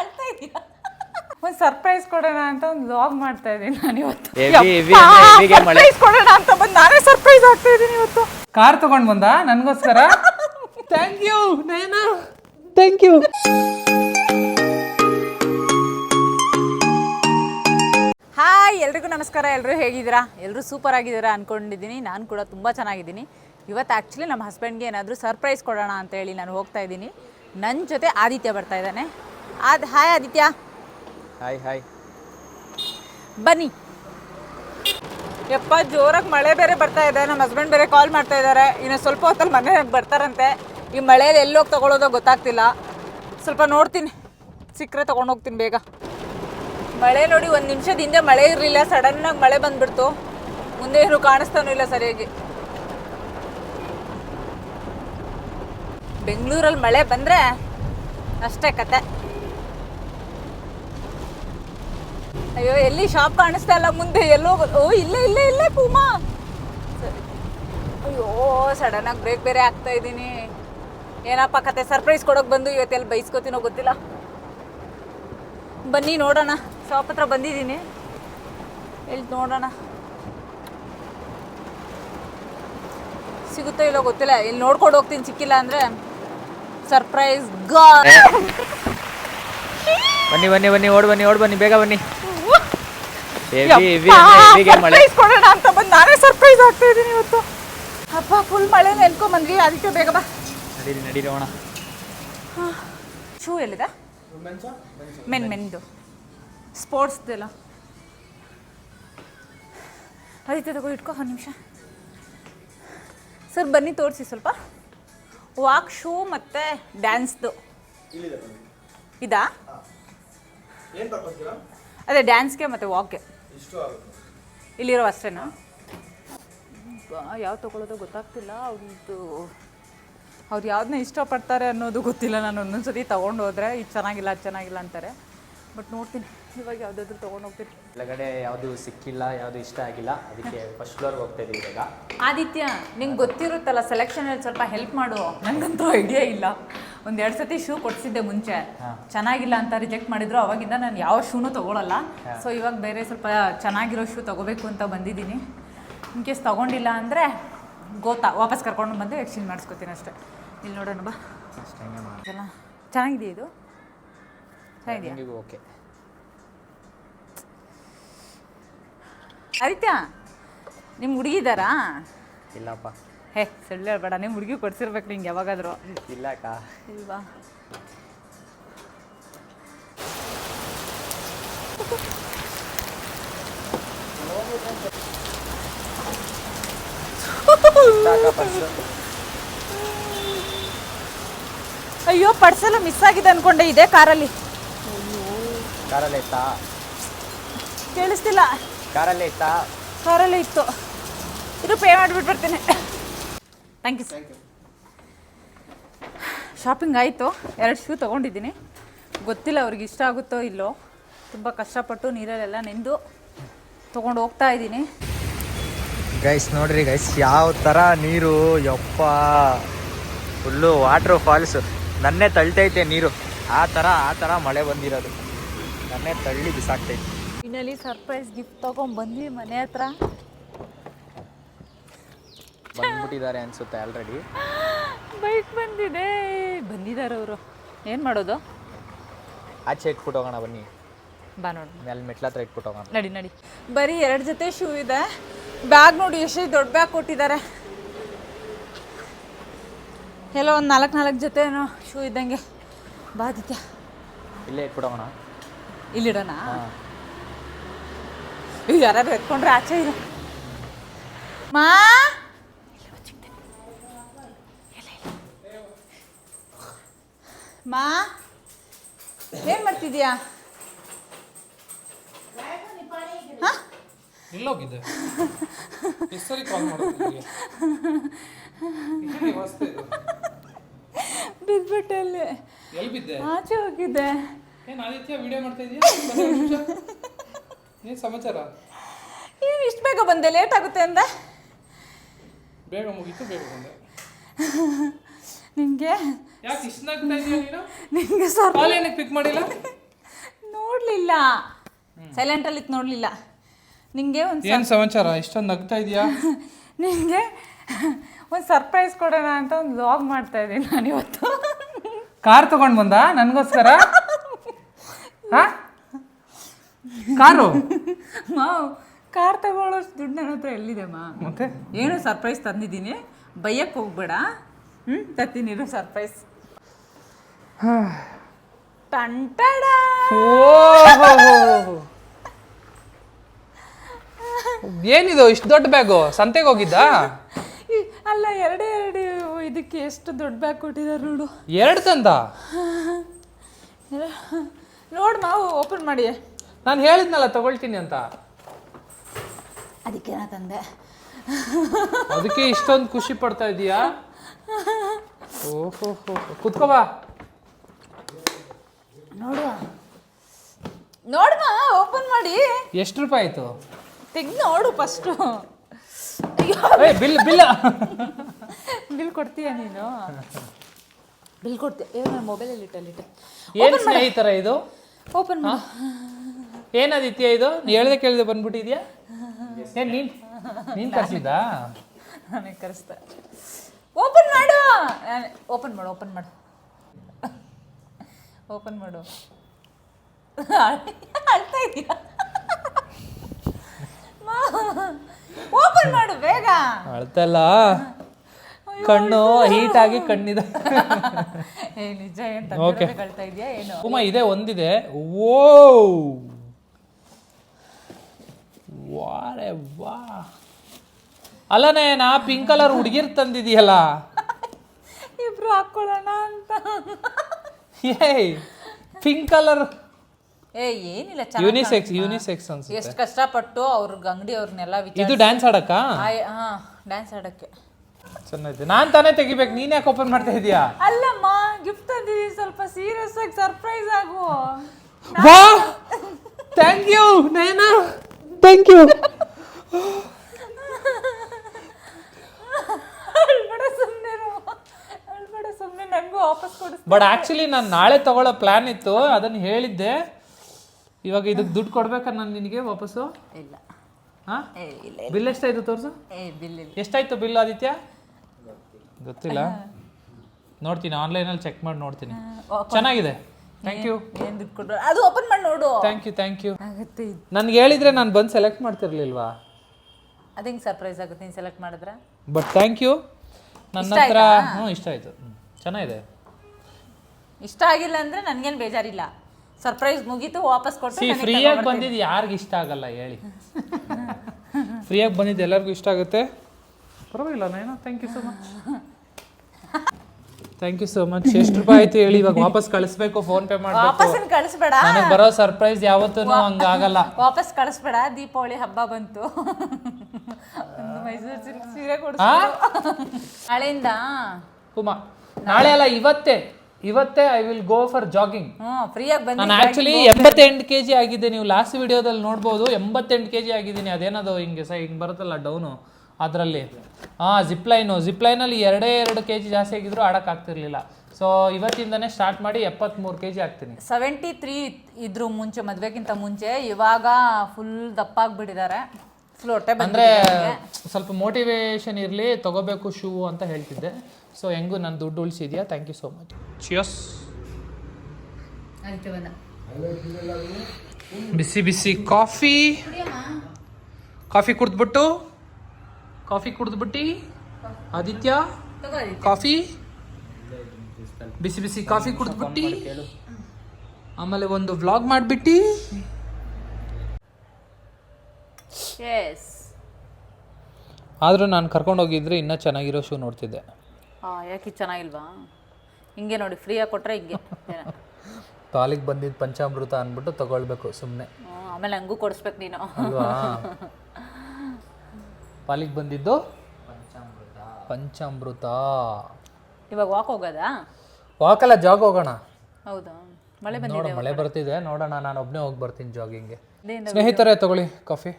ಅಳ್ತಾ ಇದೀಯಾ? ಒಂದು ಸರ್ಪ್ರೈಸ್ ಕೊಡೋಣ ಅಂತ ಒಂದು ಲಾಗ್ ಮಾಡ್ತಾ ಇದ್ದೀನಿ ನಾನು ಇವತ್ತು. Heavy, heavy ಅಂದ್ರೆ heavy ಮಳೆ. ಸರ್ಪ್ರೈಸ್ ಕೊಡೋಣ ಅಂತ ಬಂದು ನಾನೇ ಸರ್ಪ್ರೈಸ್ ಆಗ್ತಾ ಇದ್ದೀನಿ ಇವತ್ತು. ಕಾರ್ ತಗೊಂಡ್ ಬಂದ ನನ್ಗೋಸ್ಕರ? Thank you Nayana. Thank you hi ಎಲ್ರಿಗೂ ನಮಸ್ಕಾರ. ಎಲ್ಲರೂ ಹೇಗಿದ್ದೀರಾ? ಎಲ್ಲರೂ ಸೂಪರ್ ಆಗಿದ್ದೀರಾ ಅಂದ್ಕೊಂಡಿದ್ದೀನಿ ನಾನು ಕೂಡ ತುಂಬ ಚೆನ್ನಾಗಿದ್ದೀನಿ. ಇವತ್ತು ಆ್ಯಕ್ಚುಲಿ ನಮ್ಮ ಹಸ್ಬೆಂಡ್ಗೆ ಏನಾದರೂ ಸರ್ಪ್ರೈಸ್ ಕೊಡೋಣ ಅಂತ ಹೇಳಿ ನಾನು ಹೋಗ್ತಾ ಇದ್ದೀನಿ. ನನ್ನ ಜೊತೆ ಆದಿತ್ಯ ಬರ್ತಾ ಇದ್ದಾನೆ. ಆದ ಹಾಯ್ ಆದಿತ್ಯ. Hi hi. ಬನ್ನಿ. ಯಪ್ಪ ಜೋರಾಗಿ ಮಳೆ ಬೇರೆ ಬರ್ತಾ ಇದೆ. ನಮ್ಮ ಹಸ್ಬೆಂಡ್ ಬೇರೆ ಕಾಲ್ ಮಾಡ್ತಾ ಇದ್ದಾರೆ ಇನ್ನು ಸ್ವಲ್ಪ ಹೊತ್ತಲ್ಲಿ ಮನೆ ಬರ್ತಾರಂತೆ. ಈ ಮಳೆಯಲ್ಲಿ ಹೋಗಿ ತೊಗೊಳೋದೋ ಗೊತ್ತಾಗ್ತಿಲ್ಲ. ಸ್ವಲ್ಪ ನೋಡ್ತೀನಿ. ಸಿಕ್ಕರೆ ತೊಗೊಂಡೋಗ್ತೀನಿ ಬೇಗ. ಮಳೆ ನೋಡಿ ಒಂದು ನಿಮಿಷದ ಹಿಂದೆ ಮಳೆ ಇರಲಿಲ್ಲ. ಸಡನ್ನಾಗಿ ಮಳೆ ಬಂದ್ಬಿಡ್ತು. ಮುಂದೆ ಏನು ಕಾಣಿಸ್ತಾನೂ ಇಲ್ಲ ಸರಿಯಾಗಿ. ಬೆಂಗಳೂರಲ್ಲಿ ಮಳೆ ಬಂದರೆ ಅಷ್ಟೇ ಕತೆ. ಅಯ್ಯೋ, ಎಲ್ಲಿ ಶಾಪ್ ಕಾಣಿಸ್ತಾ ಇಲ್ಲ ಮುಂದೆ? ಎಲ್ಲೋ ಓ, ಇಲ್ಲೇ ಇಲ್ಲೇ ಇಲ್ಲೇ ಪೂಮಾ. ಅಯ್ಯೋ ಸಡನ್ ಆಗಿ ಬ್ರೇಕ್ ಬೇರೆ ಆಗ್ತಾ ಇದ್ದೀನಿ. ಏನಪ್ಪ ಕತೆ? ಸರ್ಪ್ರೈಸ್ ಕೊಡೋಕೆ ಬಂದು ಇವತ್ತೆಲ್ಲಿ ಬೈಸ್ಕೋತೀನೋ ಗೊತ್ತಿಲ್ಲ. ಬನ್ನಿ ನೋಡೋಣ. ಶಾಪ್ ಹತ್ರ ಬಂದಿದ್ದೀನಿ. ಎಲ್ಲಿ ನೋಡೋಣ? ಸಿಗುತ್ತೋ ಇಲ್ಲೋ ಗೊತ್ತಿಲ್ಲ. ಇಲ್ಲಿ ನೋಡ್ಕೊಂಡು ಹೋಗ್ತೀನಿ ಸಿಕ್ಕಿಲ್ಲ ಅಂದರೆ ಸರ್ಪ್ರೈಸ್ ಗಾ ಬನ್ನಿ ಬನ್ನಿ ಬನ್ನಿ ಓಡ್ ಬನ್ನಿ ಓಡ್ ಬನ್ನಿ ಬೇಗ ಬನ್ನಿ. ಸರ್ಪ್ರೈಸ್ ಕೊಡೋಣ ಅಂತ ಬಂದು ನಾನೇ ಸರ್ಪ್ರೈಸ್ ಆಗ್ತಾ ಇದ್ದೀನಿ ಇವತ್ತು. ಅಪ್ಪ ಫುಲ್ ಮಳೆ ನೆನ್ಕೊಂಬಂದ್ವಿ ಅದಕ್ಕೆ ಬೇಗ ಬಾ. ನಡೀರಿ ನಡೀರಿ ಹೋಣ ಶೂ ಎಲ್ಲಿದೆ? ಮೆನ್ ಮೆನ್ದು. ಸ್ಪೋರ್ಟ್ಸ್ದೆಲ್ಲ ಅದಕ್ಕೆ ತಗೋ ಇಟ್ಕೋ ಒಂದು ನಿಮಿಷ. ಸರ್ ಬನ್ನಿ ತೋರಿಸಿ ಸ್ವಲ್ಪ. ವಾಕ್ ಶೂ ಮತ್ತು ಡ್ಯಾನ್ಸ್ದು ಇದಾ? ಅದೇ ಡ್ಯಾನ್ಸ್ಗೆ ಮತ್ತು ವಾಕ್ಗೆ ಇಲ್ಲಿರೋ ಅಷ್ಟೇನಾ? ಯಾವ ತಗೊಳ್ಳೋದು ಗೊತ್ತಾಗ್ತಿಲ್ಲ. ಅವ್ರದ್ದು ಅವ್ರು ಯಾವ್ದನ್ನ ಇಷ್ಟಪಡ್ತಾರೆ ಅನ್ನೋದು ಗೊತ್ತಿಲ್ಲ. ನಾನು ಒಂದೊಂದು ಸತಿ ತೊಗೊಂಡು ಹೋದರೆ ಇದು ಚೆನ್ನಾಗಿಲ್ಲ ಅದು ಚೆನ್ನಾಗಿಲ್ಲ ಅಂತಾರೆ. ಬಟ್ ನೋಡ್ತೀನಿ. ಇವಾಗ ಯಾವುದಾದ್ರು ತೊಗೊಂಡು ಹೋಗ್ತೀನಿ. ಒಳಗಡೆ ಯಾವುದು ಸಿಕ್ಕಿಲ್ಲ ಯಾವುದು ಇಷ್ಟ ಆಗಿಲ್ಲ ಅದಕ್ಕೆ ಫಸ್ಟ್ ಫ್ಲೋರ್ ಹೋಗ್ತಾ ಇದೀವಿ ಇವಾಗ. ಆದಿತ್ಯ ನಿಂಗೆ ಗೊತ್ತಿರುತ್ತಲ್ಲ ಸೆಲೆಕ್ಷನಲ್ಲಿ ಸ್ವಲ್ಪ ಹೆಲ್ಪ್ ಮಾಡು. ನನಗಂತೂ ಐಡಿಯಾ ಇಲ್ಲ. ಒಂದು ಎರಡು ಸತಿ ಶೂ ಕೊಡಿಸಿದ್ದೆ ಮುಂಚೆ. ಚೆನ್ನಾಗಿಲ್ಲ ಅಂತ ರಿಜೆಕ್ಟ್ ಮಾಡಿದ್ರು. ಅವಾಗಿಂದ ನಾನು ಯಾವ ಶೂನೂ ತೊಗೊಳಲ್ಲ. ಸೊ ಇವಾಗ ಬೇರೆ ಸ್ವಲ್ಪ ಚೆನ್ನಾಗಿರೋ ಶೂ ತೊಗೋಬೇಕು ಅಂತ ಬಂದಿದ್ದೀನಿ. ಇನ್ ಕೇಸ್ ತೊಗೊಂಡಿಲ್ಲ ಅಂದರೆ ಗೋತಾ ವಾಪಸ್ ಕರ್ಕೊಂಡು ಬಂದು ಎಕ್ಸ್ಚೇಂಜ್ ಮಾಡಿಸ್ಕೊತೀನಿ ಅಷ್ಟೇ. ಇಲ್ಲಿ ನೋಡೋಣ ಬಾ. ಚೆನ್ನಾಗಿದೆ ಇದು? ಚೆನ್ನಾಗಿದೆಯಾ ನಿಮಗೂ ಓಕೆ. ಆದಿತ್ಯ ನಿಮ್ಮ ಹುಡುಗಿ ಇದ್ದಾರಾ? ಇಲ್ಲಪ್ಪ. ಹೇ ಸುಳ್ಳು ಹೇಳ್ಬೇಡ ನಿಮ್ಮ ಹುಡುಗಿ ಕೊಡ್ಸಿರ್ಬೇಕು ನಿಂಗೆ ಯಾವಾಗಾದರೂ. ಇಲ್ಲ ಅಕ್ಕ. ಇಲ್ವಾ? ಅಯ್ಯೋ ಪರ್ಸೆಲ್ಲ ಮಿಸ್ ಆಗಿದೆ ಅನ್ಕೊಂಡೆ ಇದೆ ಕಾರಲ್ಲಿ. ಕಾರಲ್ಲೇ ಇತ್ತಾ ಕೇಳಿಸ್ತಿಲ್ಲ. ಕಾರಲ್ಲೇ ಇತ್ತಾ ಕಾರಲ್ಲೇ ಇತ್ತು. ಇದು ಪೇ ಮಾಡಿಬಿಟ್ಟು ಬರ್ತೇನೆ. ಥ್ಯಾಂಕ್ ಯು ಸರ್ ಶಾಪಿಂಗ್ ಆಯಿತು. ಎರಡು ಶೂ ತೊಗೊಂಡಿದ್ದೀನಿ. ಗೊತ್ತಿಲ್ಲ ಅವ್ರಿಗೆ ಇಷ್ಟ ಆಗುತ್ತೋ ಇಲ್ಲೋ. ತುಂಬ ಕಷ್ಟಪಟ್ಟು ನೀರಲ್ಲೆಲ್ಲ ನಿಂದು ತೊಗೊಂಡು ಹೋಗ್ತಾ ಇದ್ದೀನಿ. ಗೈಸ್ ನೋಡ್ರಿ ಗೈಸ್ ಯಾವ ಥರ ನೀರು? ಯಪ್ಪ. ಫುಲ್ಲು ವಾಟ್ರ್ ಫಾಲ್ಸ್ ನನ್ನೇ ತಳ್ತೈತೆ ನೀರು. ಆ ಥರ ಆ ಥರ ಮಳೆ ಬಂದಿರೋದು. ನನ್ನೇ ತಳ್ಳಿ ಬಿಸಾಕ್ತೈತಿ ಫೈನಲಿ ಸರ್ಪ್ರೈಸ್ ಗಿಫ್ಟ್ ತಗೊಂಡ್ ಬಂದ್ವಿ ಮನೆ ಹತ್ರ. ಬಂದ್ಬಿಟ್ಟಿದ್ದಾರೆ ಅನ್ಸುತ್ತೆ ಆಲ್ರೆಡಿ ಬೈಕ್ ಬಂದಿದೆ. ಬಂದಿದ್ದಾರೆ ಅವರು. ಏನು ಮಾಡೋದು? ಆಚೆ ಇಟ್ಬಿಟ್ಟು ಹೋಗೋಣ ಬನ್ನಿ. ಬಾ ನೋಡಿ. ಮೇಲೆ ಮೆಟ್ಲ ಹತ್ರ ಇಟ್ಬಿಟ್ಟು ಹೋಗೋಣ. ನಡಿ ನಡಿ. ಬರೀ ಎರಡು ಜೊತೆ ಶೂ ಇದೆ. ಬ್ಯಾಗ್ ನೋಡಿ ಎಷ್ಟು ದೊಡ್ಡ ಬ್ಯಾಗ್ ಕೊಟ್ಟಿದ್ದಾರೆ. ಎಲ್ಲೋ ಒಂದು ನಾಲ್ಕು ನಾಲ್ಕು ಜೊತೆ ಏನೋ ಶೂ ಇದ್ದಂಗೆ ಬಾದಿತ್ಯ ಇಲ್ಲೇ ಇಟ್ಬಿಟ್ಟು ಹೋಗೋಣ. ಇಲ್ಲಿಡೋಣ ಹಾಂ ಯಾರಾದ್ರು ಯಾರು ಎತ್ಕೊಂಡ್ರೆ ಆಚೆ ಇದೆ ಮಾ? ಮಾ? ಏನು ಮಾಡ್ತಿದ್ಯಾ? ಎಲ್ಲೋಗಿದ್ದೆ ಕಾಲ್ ಬಿದ್ಬಿಟ್ಟೆ ಅಲ್ಲಿ. ಆಚೆ ಹೋಗಿದ್ದೆ. ಏನು ಆದಿತ್ಯ ವಿಡಿಯೋ ಮಾಡ್ತಾ ಇದೀಯಾ? ಏನು ಸಮಾಚಾರ? ಏನು ಇಷ್ಟು ಬೇಗ ಬಂದೆ? ಲೇಟ್ ಆಗುತ್ತೆ ಅಂದೆ. ಬೇಗ ಮುಗೀತು ಬೇಗ ಬಂದೆ. ನಿಮಗೆ ಯಾಕೆ ಇಷ್ಟ ನಗ್ತಾ ಇದೀಯ ನೀನು? ನಿಂಗೆ ಸರ್ ಕಾಲ್ ಏನಕ್ಕೆ ಪಿಕ್ ಮಾಡಿಲ್ಲ? ನೋಡಲಿಲ್ಲ. ಸೈಲೆಂಟಲ್ಲಿ ಇತ್ತು ನೋಡಲಿಲ್ಲ. ನಿಮಗೆ ಒಂದು ಏನು ಸಮಾಚಾರ? ಇಷ್ಟೊಂದು ನಗ್ತಾ ಇದೆಯಾ? ನಿಮಗೆ ಒಂದು ಸರ್ಪ್ರೈಸ್ ಕೊಡೋಣ ಅಂತ ಒಂದು ಲಾಗ್ ಮಾಡ್ತಾ ಇದ್ದೀನಿ ನಾನು ಇವತ್ತು ಕಾರ್ ತಗೊಂಡ್ ಬಂದ? ನನ್ಗೋಸ್ಕರ? ಹಾ ಕಾರು? ಮಾವ್ ಕಾರ್ ತಗೊಳ್ಳೋಷ್ಟು ದುಡ್ಡು ನನ್ನ ಹತ್ರ ಎಲ್ಲಿದೆ ಮಾ ಮತ್ತೆ? ಏನು ಸರ್ಪ್ರೈಸ್ ತಂದಿದ್ದೀನಿ. ಬೈಯಕ್ಕೆ ಹೋಗ್ಬೇಡ. ಹ್ಞೂ ತತ್ತೀನಿ ಸರ್ಪ್ರೈಸ್ ಟಂಟಡ ಏನಿದು? ಇಷ್ಟು ದೊಡ್ಡ ಬ್ಯಾಗು? ಸಂತೆಗೆ ಹೋಗಿದ್ದ? ಅಲ್ಲ ಎರಡೇ ಎರಡು ಇದಕ್ಕೆ ಎಷ್ಟು ದೊಡ್ಡ ಬ್ಯಾಗ್ ಕೊಟ್ಟಿದ್ದಾರೆ ನೋಡು. ಎರಡು ತಂದ? ನೋಡು ಮಾವು ಓಪನ್ ಮಾಡಿ ನಾನು ಹೇಳಿದ್ನಲ್ಲ ತಗೊಳ್ತೀನಿ ಅಂತ. ಅದಕ್ಕೆ ನಾ ತಂದೆ. ಅದಕ್ಕೆ ಇಷ್ಟೊಂದು ಖುಷಿ ಪಡ್ತಾ ಇದೀಯಾ? ಓಹೋ ಕುತ್ಕೋಬಾ ನೋಡುವ. ನೋಡ್ಮಾ ಓಪನ್ ಮಾಡಿ. ಎಷ್ಟು ರೂಪಾಯಿ ಆಯ್ತು? ತೆಗ್ದು ನೋಡು ಫಸ್ಟು ಏ ಬಿಲ್ ಬಿಲ್. ಬಿಲ್ ಕೊಡ್ತೀಯ ನೀನು? ಬಿಲ್ ಕೊಡ್ತೀಯ? ಮೊಬೈಲಲ್ಲಿ ಇಟ್ಟಲ್ಲಿಟ್ಟೆ ಏನು ಸ್ನೇಹಿತರ ಇದು? ಓಪನ್ ಮಾಡು. ಏನಾದಿತ್ಯ ಇದು? ಹೇಳ್ದೆ ಕೇಳ್ದೆ ಬಂದ್ಬಿಟ್ಟಿದ್ಯಾ? ಏನ್ ನೀನ್ ನೀನ್ ಕರ್ಸಿದ್ದಾ? ನನಗೆ ಕರೆಸ್ತಾ ಓಪನ್ ಮಾಡು. ಓಪನ್ ಮಾಡು ಓಪನ್ ಮಾಡು. ಓಪನ್ ಮಾಡು. ಅಳ್ತಾ ಇದೀಯಾ ಓಪನ್ ಮಾಡು ಬೇಗ. ಅಳ್ತಲ್ಲ ಕಣ್ಣು ಹೀಟ್ ಆಗಿ ಕಣ್ಣಿದೆ. ಏ ನಿಜ ಏನ್ Okay. ಕಳ್ತಾ ಇದೆಯಾ ಏನು? ಉಮಾ ಇದೆ ಒಂದಿದೆ. ಓ ವಾರೆ ವಾ ಅಲ್ಲನೇ ನಾ ಪಿಂಕ್ ಕಲರ್ ಹುಡುಗಿರ್ ತಂದಿದೀಯಲ್ಲ. ಇಬ್ರು ಹಾಕೊಳ್ಳೋಣ ಅಂತ. ಏಯ್ ಪಿಂಕ್ ಕಲರ್ ಏ ಏನಿಲ್ಲ ಯುನಿಸೆಕ್ಸ್ ಯೂನಿಸೆಕ್ಸ್ ಯೂನಿಸೆಕ್ಸ್ ಅನ್ಸುತ್ತೆ. ಎಷ್ಟು ಕಷ್ಟಪಟ್ಟು ಅವ್ರಿಗೆ ಅಂಗಡಿ ಅವ್ರನ್ನೆಲ್ಲ ವಿಚಾರ ಇದು ಡ್ಯಾನ್ಸ್ ಆಡಕ್ಕ? ಹಾ ಡ್ಯಾನ್ಸ್ ಆಡಕ್ಕೆ. ಚೆನ್ನಾಗಿದೆ. ನಾನು ತಾನೇ ತೆಗಿಬೇಕು. ನೀನ್ ಯಾಕೆ ಓಪನ್ ಮಾಡ್ತಾ ಇದೀಯಾ? ಅಲ್ಲಮ್ಮ ಗಿಫ್ಟ್ ತಂದಿದ್ದೀವಿ ಸ್ವಲ್ಪ ಸೀರಿಯಸ್ ಆಗಿ ಸರ್ಪ್ರೈಸ್ ಆಗು. ವಾ! Thank you Naina thank you ಅಳ್ಬೇಡ ಸುಮ್ಮನೆ ಅಳ್ಬೇಡ ಸುಮ್ಮನೆ ನನಗೂ ವಾಪಸ್ ಕೊಡಿಸ್ ಬಟ್ ಆಕ್ಚುಲಿ ನಾನು ನಾಳೆ ತಗೊಳ್ಳೋ ಪ್ಲಾನ್ ಇತ್ತು. ಅದನ್ನ ಹೇಳಿದ್ದೆ. ಇವಾಗ ಇದಕ್ಕೆ ದುಡ್ಡು ಕೊಡ್ಬೇಕಾ ನಾನು ನಿನಗೆ ವಾಪಸ್ಸು? ಇಲ್ಲ. ಹಾಂ? ಏ ಇಲ್ಲ. ಬಿಲ್ ಎಷ್ಟಾಯ್ತು ತೋರಿಸು? ಏ ಬಿಲ್ ಇಲ್ಲ. ಎಷ್ಟಾಯ್ತು ಬಿಲ್ ಆದಿತ್ಯ? ಗೊತ್ತಿಲ್ಲ. ನೋಡ್ತೀನಿ ಆನ್ಲೈನಲ್ಲಿ ಚೆಕ್ ಮಾಡಿ ನೋಡ್ತೀನಿ. ಚೆನ್ನಾಗಿದೆ. ಥ್ಯಾಂಕ್ ಯು ಏನು ದುಡ್ಡು ಅದು ಓಪನ್ ಮಾಡಿ ನೋಡು. ಥ್ಯಾಂಕ್ ಯು ಥ್ಯಾಂಕ್ ಯು ಆಗುತ್ತೆ ನನ್ಗೆ ಹೇಳಿದ್ರೆ ನಾನು ಬಂದು ಸೆಲೆಕ್ಟ್ ಮಾಡ್ತಿರ್ಲಿಲ್ವಾ? ಅದು ಹೆಂಗೆ ಸರ್ಪ್ರೈಸ್ ಆಗುತ್ತೆ ನೀನು ಸೆಲೆಕ್ಟ್ ಮಾಡಿದ್ರೆ? ಬಟ್ ಥ್ಯಾಂಕ್ ಯು ನನ್ನ ಹತ್ರ ಹ್ಞೂ ಇಷ್ಟ ಆಯ್ತು. ಚೆನ್ನಾಗಿದೆ. ಇಷ್ಟ ಆಗಿಲ್ಲ ಅಂದ್ರೆ ನನಗೇನು ಬೇಜಾರಿಲ್ಲ. ಸರ್ಪ್ರೈಸ್ ಮುಗೀತು ವಾಪಸ್ ಕೊಡ್ತೀನಿ ಸಿ ಫ್ರೀಯಾಗಿ. ಬಂದಿದ್ದು ಯಾರಿಗೆ ಇಷ್ಟ ಆಗಲ್ಲ ಹೇಳಿ. ಫ್ರೀಯಾಗಿ ಬಂದಿದ್ದು ಎಲ್ಲರಿಗೂ ಇಷ್ಟ ಆಗುತ್ತೆ. ಪರವಾಗಿಲ್ಲ Naina thank you so much thank you so much ಎಷ್ಟು ರೂಪಾಯಿ ಆಯ್ತು ಹೇಳಿ ಇವಾಗ ವಾಪಸ್ ಕಳಿಸ್ಬೇಕು ಫೋನ್ ಪೇ ಮಾಡಬೇಕು. ವಾಪಸ್ ಕಳಿಸ್ಬೇಡ. ನನಗೆ ಬರೋ ಸರ್ಪ್ರೈಸ್ ಯಾವತ್ತೂ ಹಂಗಾಗಲ್ಲ. ವಾಪಸ್ ಕಳಿಸ್ಬೇಡ ದೀಪಾವಳಿ ಹಬ್ಬ ಬಂತು. ಒಂದು ಮೈಸೂರು ಸಿಲ್ಕ್ ಸೀರೆ ಕೊಡ್ಸು. ಆ? ನಾಳೆಯಿಂದ? ಕುಮಾ ನಾಳೆ ಅಲ್ಲ ಇವತ್ತೇ ಇವತ್ತೇ I will go for jogging ಹ್ಞೂ ಫ್ರೀಯಾಗಿ ಬಂದು ನಾನು ಆಕ್ಚುಲಿ ಎಂಬತ್ತೆಂಟು ಕೆ ಜಿ ಆಗಿದೆ ನೀವು ಲಾಸ್ಟ್ ವಿಡಿಯೋದಲ್ಲಿ ನೋಡ್ಬೋದು ಎಂಬತ್ತೆಂಟು ಕೆ ಜಿ ಆಗಿದ್ದೀನಿ. ಅದೇನದು ಹಿಂಗೆ ಸ ಹಿಂಗೆ ಬರುತ್ತಲ್ಲ ಡೌನು ಅದರಲ್ಲಿ. ಹಾಂ ಜಿಪ್ಲೈನು ಜಿಪ್ಲೈನಲ್ಲಿ ಎರಡೇ ಎರಡು ಕೆ ಜಿ ಜಾಸ್ತಿ ಆಗಿದ್ರು ಆಡೋಕ್ಕಾಗ್ತಿರ್ಲಿಲ್ಲ ಸೊ ಇವತ್ತಿಂದನೇ ಸ್ಟಾರ್ಟ್ ಮಾಡಿ ಎಪ್ಪತ್ತ್ಮೂರು ಕೆ ಜಿ ಆಗ್ತೀನಿ ಸೆವೆಂಟಿ ತ್ರೀ ಇದ್ರು ಮುಂಚೆ ಮದುವೆಗಿಂತ ಮುಂಚೆ ಇವಾಗ ಫುಲ್ ದಪ್ಪಾಗ್ಬಿಟ್ಟಿದ್ದಾರೆ. ಫುಲ್ ಹೊಟ್ಟೆ ಅಂದರೆ ಸ್ವಲ್ಪ ಮೋಟಿವೇಶನ್ ಇರಲಿ ತಗೋಬೇಕು ಶೂ ಅಂತ ಹೇಳ್ತಿದ್ದೆ. ಸೊ ಹೆಂಗೂ ನಾನು ದುಡ್ಡು ಉಳಿಸಿದ್ಯಾ? ಥ್ಯಾಂಕ್ ಯು ಸೋ ಮಚ್ ಚಿಯಸ್ ಬಿಸಿ ಬಿಸಿ ಕಾಫಿ ಕಾಫಿ ಕುಡ್ದ್ಬಿಟ್ಟು ಕಾಫಿ ಕುಡಿದ್ಬಿಟ್ಟು ಆದಿತ್ಯ? ಕಾಫಿ? ಬಿಸಿ ಬಿಸಿ ಕಾಫಿ ಕುಡಿದ್ಬಿಟ್ಟು ಆಮೇಲೆ ಒಂದು ವ್ಲಾಗ್ ಮಾಡಿಬಿಟ್ಟು? ಆದರೂ ನಾನು ಕರ್ಕೊಂಡೋಗಿದ್ರೆ ಇನ್ನೂ ಚೆನ್ನಾಗಿರೋ ಶೂ ನೋಡ್ತಿದ್ದೆ. ಹಾಂ ಯಾಕೆ ಚೆನ್ನಾಗಿಲ್ವಾ? ಹಿಂಗೆ ನೋಡಿ ಫ್ರೀಯಾಗಿ ಕೊಟ್ಟರೆ ಹಿಂಗೆ. ತಾಲಿಗೆ ಬಂದಿದ್ದು ಪಂಚಾಮೃತ ಅಂದ್ಬಿಟ್ಟು ತಗೊಳ್ಬೇಕು ಸುಮ್ಮನೆ ಆಮೇಲೆ ಹಂಗೂ ಕೊಡಿಸ್ಬೇಕು ನೀನು. ಅಲ್ವಾ? ಪಾಲಿಗೆ ಬಂದಿದ್ದು? ಪಂಚಾಮೃತ. ಇವಾಗ ವಾಕ್ ಹೋಗೋದಾ? ವಾಕಲ್ಲ ಜಾಗ್ ಹೋಗೋಣ. ಹೌದಾ? ಮಳೆ ನೋಡು ಬಂದಿದೆ ಮಳೆ ಬರ್ತಿದೆ. ನೋಡೋಣ ನಾನು ಒಬ್ಬನೇ ಹೋಗಿ ಬರ್ತೀನಿ ಜಾಗಿಂಗ್ಗೆ ಸ್ನೇಹಿತರೆ ತಗೊಳ್ಳಿ ಕಾಫಿ